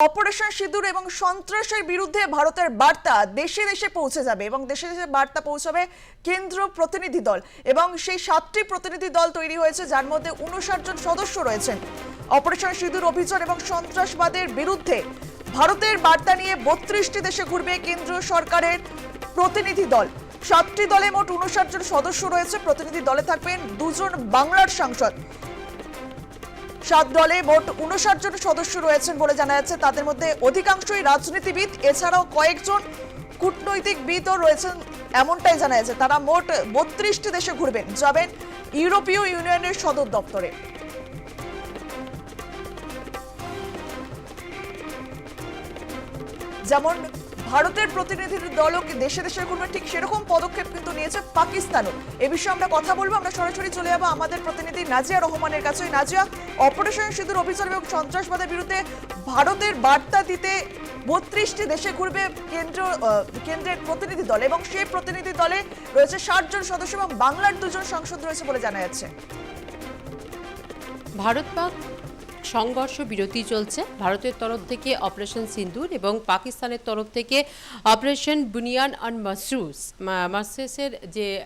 Operation সিঁদুর এবং সন্ত্রাসের বিরুদ্ধে ভারতের বার্তা দেশে দেশে পৌঁছে যাবে এবং দেশে দেশে বার্তা পৌঁছাবে কেন্দ্র প্রতিনিধি দল এবং সেই সাতটি প্রতিনিধি দল তৈরি হয়েছে, যার মধ্যে উনষাট জন সদস্য রয়েছেন। অপারেশন সিঁদুর অভিযান এবং সন্ত্রাসবাদের বিরুদ্ধে ভারতের বার্তা নিয়ে বত্রিশটি দেশে ঘুরবে কেন্দ্রীয় সরকারের প্রতিনিধি দল। সাতটি দলে মোট উনষাট জন সদস্য রয়েছে, প্রতিনিধি দলে থাকবেন দুজন বাংলার সাংসদ। সাত দলে মোট উনষাট জন সদস্য রয়েছেন বলে জানা যাচ্ছে। তাদের মধ্যে অধিকাংশই রাজনীতিবিদ, এছাড়াও কয়েকজন কূটনৈতিকবিদও রয়েছেন এমনটাই জানা যাচ্ছে। তারা মোট বত্রিশটি দেশে ঘুরবেন, যাবেন ইউরোপীয় ইউনিয়নের সদর দপ্তরে। যেমন ভারতের প্রতিনিধি দলও দেশে দেশে ঘুরবে? ঠিক সেরকম পদক্ষেপ কিন্তু নিয়েছে পাকিস্তানও। এ বিষয়ে আমরা কথা বলব। আমরা সরাসরি চলে যাব আমাদের প্রতিনিধি নাজিয়া রহমানের কাছে নাজিয়া, অপারেশন সিঁদুর, অভিযান এবং সন্ত্রাসবাদের বিরুদ্ধে ভারতের বার্তা দিতে বত্রিশটি দেশে ঘুরবে কেন্দ্র কেন্দ্রের প্রতিনিধি দল এবং সেই প্রতিনিধি দলে রয়েছে ষাট জন সদস্য এবং বাংলার দুজন সাংসদ রয়েছে বলে জানা যাচ্ছে। ভারত পাক সংঘর্ষ, বিরতি চলছে। ভারতের তরফ থেকে অপারেশন সিন্দুর এবং পাকিস্তানের তরফ থেকে অপারেশন বুনিয়ান অন মাসরুস। মা- মাসরুসের যে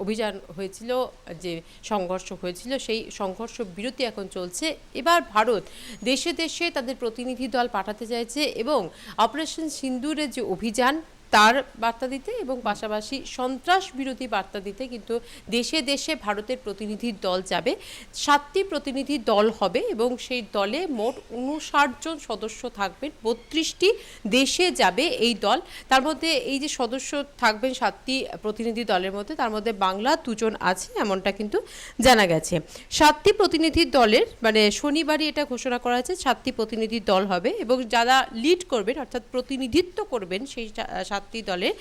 অভিযান হয়েছিল, যে সংঘর্ষ হয়েছিল, সেই সংঘর্ষ বিরতি এখন চলছে। এবার ভারত দেশে দেশে তাদের প্রতিনিধি দল পাঠাতে চাইছে এবং অপারেশন সিন্দুরের যে অভিযান তার বার্তা দিতে এবং পাশাপাশি সন্ত্রাস বিরোধী বার্তা দিতে কিন্তু দেশে দেশে ভারতের প্রতিনিধি দল যাবে। সাতটি প্রতিনিধি দল হবে এবং সেই দলে মোট উনষাট জন সদস্য থাকবেন। বত্রিশটি দেশে যাবে এই দল। তার মধ্যে এই যে সদস্য থাকবেন সাতটি প্রতিনিধি দলের মধ্যে, তার মধ্যে বাংলা দুজন আছে এমনটা কিন্তু জানা গেছে। সাতটি প্রতিনিধি দলের মানে শনিবারই এটা ঘোষণা করা হয়েছে, সাতটি প্রতিনিধি দল হবে এবং যারা লিড করবেন অর্থাৎ প্রতিনিধিত্ব করবেন সেই সা- সাতটি দলের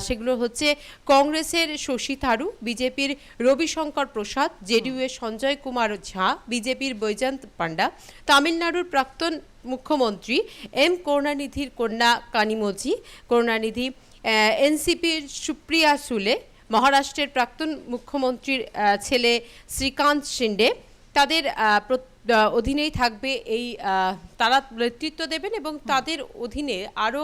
সেগুলো হচ্ছে কংগ্রেসের শশী থারু বিজেপির রবিশঙ্কর প্রসাদ জেডিইউ এর সঞ্জয় কুমার ঝা বিজেপির বৈজয়ন্ত পান্ডা তামিলনাড়ুর প্রাক্তন মুখ্যমন্ত্রী এম করুণানিধির কন্যা কানিমোজি করুণানিধি এনসিপির সুপ্রিয়া সুলে মহারাষ্ট্রের প্রাক্তন মুখ্যমন্ত্রীর ছেলে শ্রীকান্ত শিন্ডে তাদের আহ, প্রত- আহ, অধীনেই থাকবে এই তারা নেতৃত্ব দেবেন এবং তাদের অধীনে আরও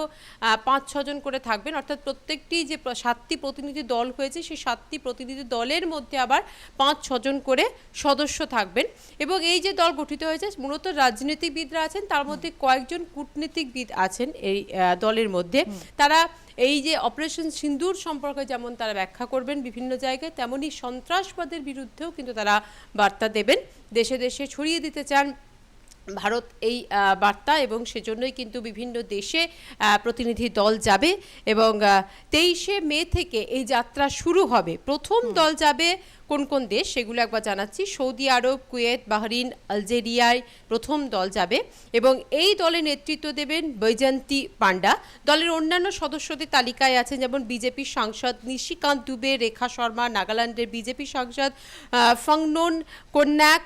পাঁচ ছজন করে থাকবেন। অর্থাৎ প্রত্যেকটি যে সাতটি প্রতিনিধি দল হয়েছে সেই সাতটি প্রতিনিধি দলের মধ্যে আবার পাঁচ ছজন করে সদস্য থাকবেন। এবং এই যে দল গঠিত হয়েছে মূলত রাজনীতিবিদরা আছেন তার মধ্যে কয়েকজন কূটনীতিকবিদ আছেন এই দলের মধ্যে। তারা এই যে অপারেশন সিন্দুর সম্পর্কে যেমন তারা ব্যাখ্যা করবেন বিভিন্ন জায়গায় তেমনই সন্ত্রাসবাদের বিরুদ্ধেও কিন্তু তারা বার্তা দেবেন। দেশে দেশে ছড়িয়ে দিতে চান ভারত এই বার্তা এবং সেজন্যই কিন্তু বিভিন্ন দেশে প্রতিনিধি দল যাবে এবং তেইশে মে থেকে এই যাত্রা শুরু হবে। প্রথম দল যাবে কোন কোন দেশ সেগুলো একবার জানাচ্ছি। সৌদি আরব, কুয়েত, বাহরিন, আলজেরিয়ায় প্রথম দল যাবে এবং এই দলে নেতৃত্ব দেবেন বৈজয়ন্তী পান্ডা দলের অন্যান্য সদস্যদের তালিকায় আছেন যেমন বিজেপির সাংসদ নিশিকান্ত দুবে, রেখা শর্মা, নাগাল্যান্ডের বিজেপি সাংসদ ফংনোন কন্যাক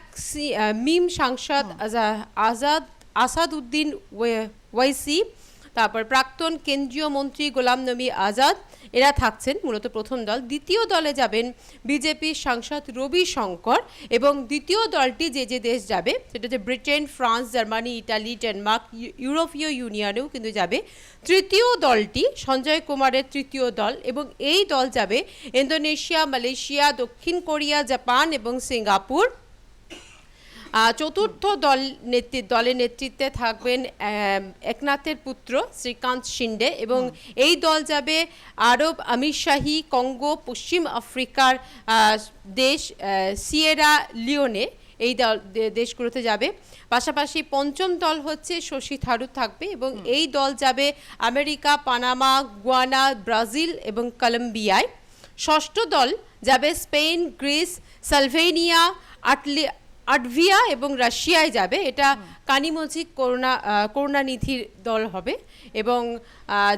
মিম সাংসদ আজাদ আসাদ উদ্দিন ওয়ে- ওয়াইসি তারপর প্রাক্তন কেন্দ্রীয় মন্ত্রী গোলাম নবী আজাদ, এরা থাকছেন মূলত প্রথম দল। দ্বিতীয় দলে যাবেন বিজেপির সাংসদ রবি শঙ্কর এবং দ্বিতীয় দলটি যে যে দেশ যাবে সেটা হচ্ছে Britain, France, Germany, Italy, Denmark, you- ইউরোপীয় ইউনিয়নেও কিন্তু যাবে। তৃতীয় দলটি সঞ্জয় কুমারের তৃতীয় দল এবং এই দল যাবে ইন্দোনেশিয়া, মালয়েশিয়া, দক্ষিণ কোরিয়া, জাপান এবং সিঙ্গাপুর। চতুর্থ দল নেতৃ দলের নেতৃত্বে থাকবেন একনাথের পুত্র শ্রীকান্ত শিন্ডে এবং এই দল যাবে আরব আমিরশাহী কঙ্গো পশ্চিম আফ্রিকার দেশ সিয়েরা লিওনে এই দল দেশগুলোতে যাবে। পাশাপাশি পঞ্চম দল হচ্ছে শশী থারুর থাকবে এবং এই দল যাবে আমেরিকা পানামা গুয়ানা ব্রাজিল এবং কলম্বিয়ায়। ষষ্ঠ দল যাবে স্পেন গ্রিস সালভেনিয়া আটলি আটভিয়া এবং রাশিয়ায় যাবে এটা কানিমজি করুণা করুণানিধির দল হবে এবং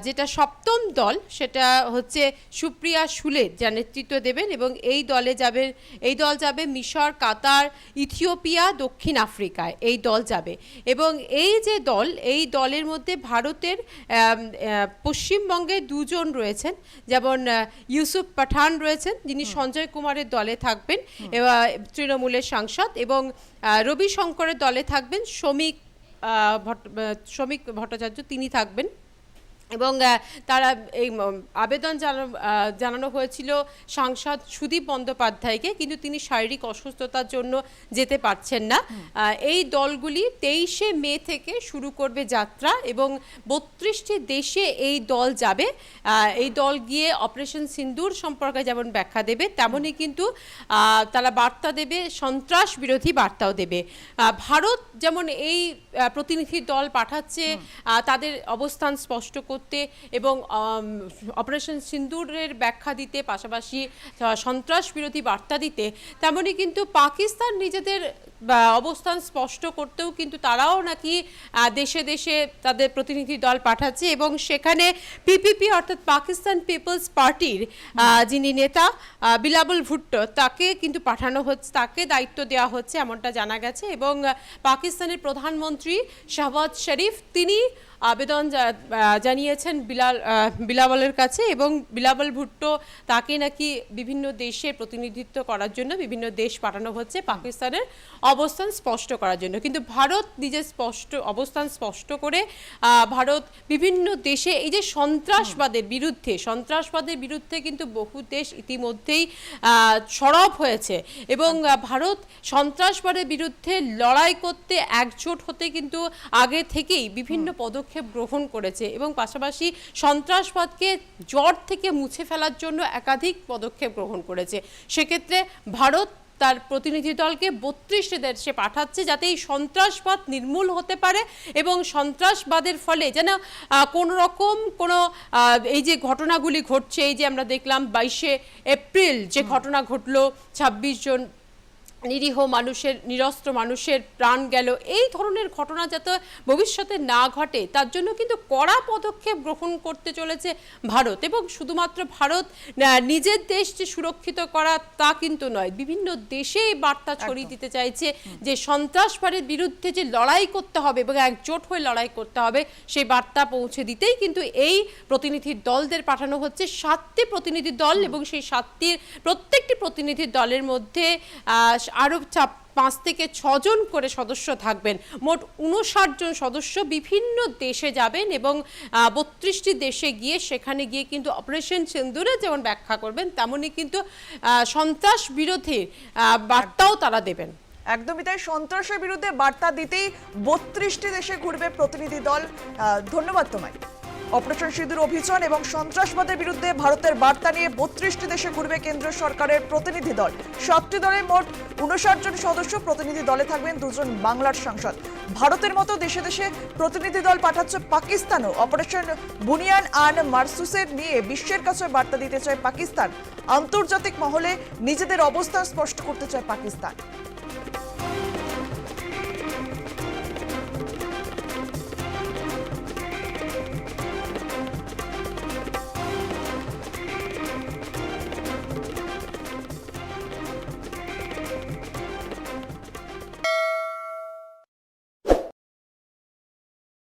যেটা সপ্তম দল সেটা হচ্ছে সুপ্রিয়া সুলে যা নেতৃত্ব দেবেন এবং এই দলে যাবে এই দল যাবে মিশর কাতার ইথিওপিয়া দক্ষিণ আফ্রিকায়। এই দল যাবে এবং এই যে দল এই দলের মধ্যে ভারতের পশ্চিমবঙ্গে দুজন রয়েছেন যেমন ইউসুফ পাঠান রয়েছেন যিনি সঞ্জয় কুমারের দলে থাকবেন তৃণমূলের সাংসদ এবং রবি শঙ্করের দলে থাকবেন শ্রমিক ভট্ট- শ্রমিক ভট্টাচার্য তিনি থাকবেন। এবং তারা এই আবেদন জানানো জানানো হয়েছিল সাংসদ সুদীপ বন্দ্যোপাধ্যায়কে কিন্তু তিনি শারীরিক অসুস্থতার জন্য যেতে পারছেন না। এই দলগুলি তেইশে মে থেকে শুরু করবে যাত্রা এবং বত্রিশটি দেশে এই দল যাবে। এই দল গিয়ে অপারেশন সিন্দুর সম্পর্কে যেমন ব্যাখ্যা দেবে তেমনই কিন্তু তারা বার্তা দেবে সন্ত্রাস বিরোধী বার্তাও দেবে। ভারত যেমন এই প্রতিনিধি দল পাঠাচ্ছে তাদের অবস্থান স্পষ্ট করতে এবং অপারেশন সিন্দুরের ব্যাখ্যা দিতে পাশাপাশি সন্ত্রাস বিরোধী বার্তা দিতে তেমনই কিন্তু পাকিস্তান নিজেদের অবস্থান স্পষ্ট করতেও কিন্তু তারাও নাকি দেশে দেশে তাদের প্রতিনিধি দল পাঠাচ্ছে এবং সেখানে পিপিপি অর্থাৎ পাকিস্তান পিপলস পার্টির যিনি নেতা বিলাবল ভুট্টো তাকে কিন্তু পাঠানো হচ্ছে তাকে দায়িত্ব দেওয়া হচ্ছে এমনটা জানা গেছে এবং পাকিস্তানের প্রধানমন্ত্রী শাহবাজ শরীফ তিনি আবেদন জানিয়েছেন বিলাল বিলাবলের কাছে এবং বিলাবল ভুট্টো তাকে নাকি বিভিন্ন দেশে প্রতিনিধিত্ব করার জন্য বিভিন্ন দেশ পাঠানো হচ্ছে পাকিস্তানের অবস্থান স্পষ্ট করার জন্য। কিন্তু ভারত নিজের স্পষ্ট অবস্থান স্পষ্ট করে ভারত বিভিন্ন দেশে এই যে সন্ত্রাসবাদের বিরুদ্ধে সন্ত্রাসবাদের বিরুদ্ধে কিন্তু বহু দেশ ইতিমধ্যেই সরব হয়েছে এবং ভারত সন্ত্রাসবাদের বিরুদ্ধে লড়াই করতে একজোট হতে কিন্তু আগে থেকেই বিভিন্ন পদক্ষেপ গ্রহণ করেছে এবং পাশাপাশি সন্ত্রাসবাদকে জড় থেকে মুছে ফেলার জন্য একাধিক পদক্ষেপ গ্রহণ করেছে। সেক্ষেত্রে ভারত তার প্রতিনিধি দলকে বত্রিশটি দেশে পাঠাচ্ছে যাতে এই সন্ত্রাসবাদ নির্মূল হতে পারে এবং সন্ত্রাসবাদের ফলে যেন কোনো রকম কোনো এই যে ঘটনাগুলি ঘটছে এই যে আমরা দেখলাম বাইশে এপ্রিল যে ঘটনা ঘটলো ছাব্বিশ জন নিরীহ মানুষের নিরস্ত্র মানুষের প্রাণ গেল। এই ধরনের ঘটনা যাতে ভবিষ্যতে না ঘটে তার জন্য কিন্তু কড়া পদক্ষেপ গ্রহণ করতে চলেছে ভারত। এবং শুধুমাত্র ভারত নিজের দেশ যে সুরক্ষিত করা তা কিন্তু নয়। বিভিন্ন দেশে এই বার্তা ছড়িয়ে দিতে চাইছে যে সন্ত্রাসবাদের বিরুদ্ধে যে লড়াই করতে হবে এবং একজোট হয়ে লড়াই করতে হবে সেই বার্তা পৌঁছে দিতেই কিন্তু এই প্রতিনিধি দলদের পাঠানো হচ্ছে। সাতটি প্রতিনিধি দল এবং সেই সাতটির প্রত্যেকটি প্রতিনিধি দলের মধ্যে আহ, আরও চাপ পাঁচ থেকে ছজন করে সদস্য থাকবেন। মোট উনষাট জন সদস্য বিভিন্ন দেশে যাবেন এবং বত্রিশটি দেশে গিয়ে সেখানে গিয়ে কিন্তু অপারেশন সিন্দুরে যেমন ব্যাখ্যা করবেন তেমনই কিন্তু সন্ত্রাস বিরোধী বার্তাও তারা দেবেন। একদমই তাই সন্ত্রাসের বিরুদ্ধে বার্তা দিতেই বত্রিশটি দেশে ঘুরবে প্রতিনিধি দল। ধন্যবাদ তোমায়। অপারেশন সিঁদুর অভিযান এবং সন্ত্রাসবাদের বিরুদ্ধে ভারতের বার্তা নিয়ে বত্রিশটি দেশে ঘুরবে কেন্দ্র সরকারের প্রতিনিধি দল। সাতটি দলের মোট উনষাট জন সদস্য প্রতিনিধি দলে থাকবেন দুজন বাংলার সাংসদ। ভারতের মতো দেশে দেশে প্রতিনিধি দল পাঠাচ্ছে পাকিস্তানও। অপারেশন বুনিয়ান আন মারসুসের নিয়ে বিশ্বের কাছে বার্তা দিতে চায় পাকিস্তান। আন্তর্জাতিক মহলে নিজেদের অবস্থান স্পষ্ট করতে চায় পাকিস্তান।